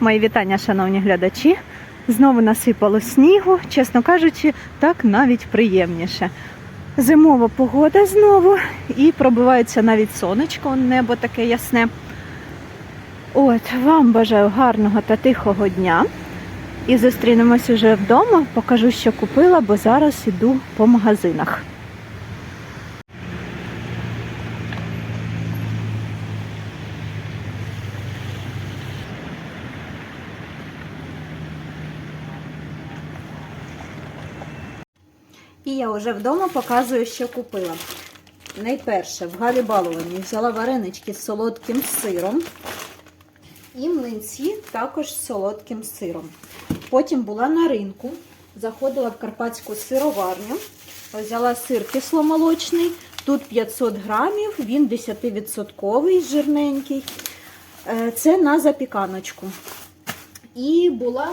Мої вітання, шановні глядачі. Знову насипало снігу, чесно кажучи, так навіть приємніше. Зимова погода знову і пробивається навіть сонечко, небо таке ясне. От, вам бажаю гарного та тихого дня. І зустрінемось уже вдома. Покажу, що купила, бо зараз іду по магазинах. І я вже вдома показую, що купила. Найперше в Галі Баловані взяла варенички з солодким сиром. І млинці також з солодким сиром. Потім була на ринку, заходила в карпатську сироварню, взяла сир кисломолочний. Тут 500 грамів, він 10% жирненький. Е, Це на запіканочку. І була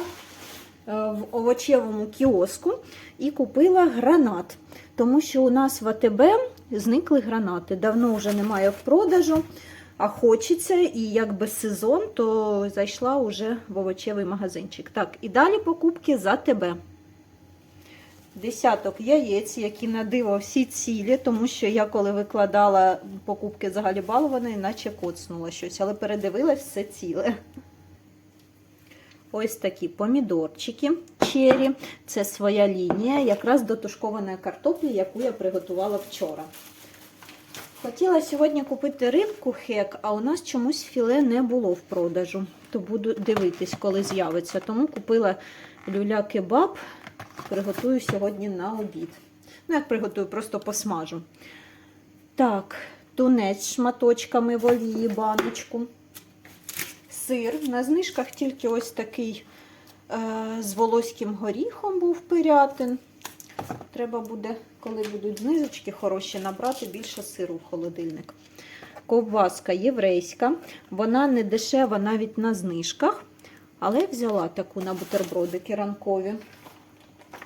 в овочевому кіоску і купила гранат. Тому що у нас в АТБ зникли гранати. Давно вже немає в продажу, а хочеться, і якби сезон, то зайшла вже в овочевий магазинчик. Так, і далі покупки за тебе. Десяток яєць, які на диво всі цілі, тому що я коли викладала покупки за Галібалованої, наче коцнула щось, але передивилась все ціле. Ось такі помідорчики чері. Це своя лінія, якраз до тушкованої картоплі, яку я приготувала вчора. Хотіла сьогодні купити рибку хек, а у нас чомусь філе не було в продажу. То буду дивитись, коли з'явиться. Тому купила люля-кебаб, приготую сьогодні на обід. Ну, як приготую, просто посмажу. Так, тунець шматочками в олії, баночку сир. На знижках тільки ось такий е, з волоським горіхом був пирятин. Треба буде, коли будуть знижечки хороші, набрати більше сиру в холодильник. Ковбаска єврейська. Вона не дешева навіть на знижках. Але взяла таку на бутербродики ранкові.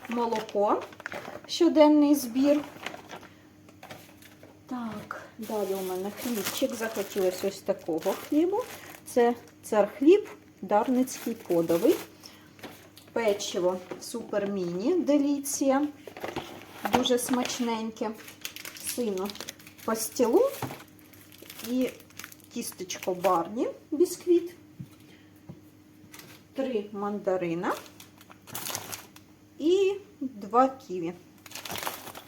Молоко, щоденний збір. Так, далі у мене хлібчик. Захотілося ось такого хлібу. Це цар хліб, дарницький подовий. Печиво супер міні, деліція. Дуже смачненьке. Сину пастилу і тістечко барні бісквіт. Три мандарина і два ківі.